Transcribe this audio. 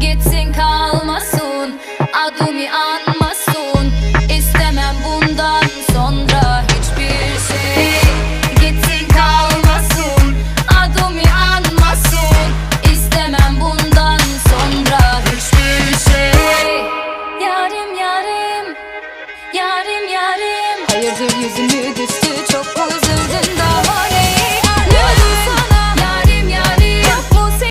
Gitsin kalmasın Adımı anmasın. İstemem bundan sonra hiçbir şey. Gitsin kalmasın Adımı anmasın. İstemem bundan sonra hiçbir şey. Yarim yarim Yarim yarim. Hayırdır yüzümü düştü çok uzun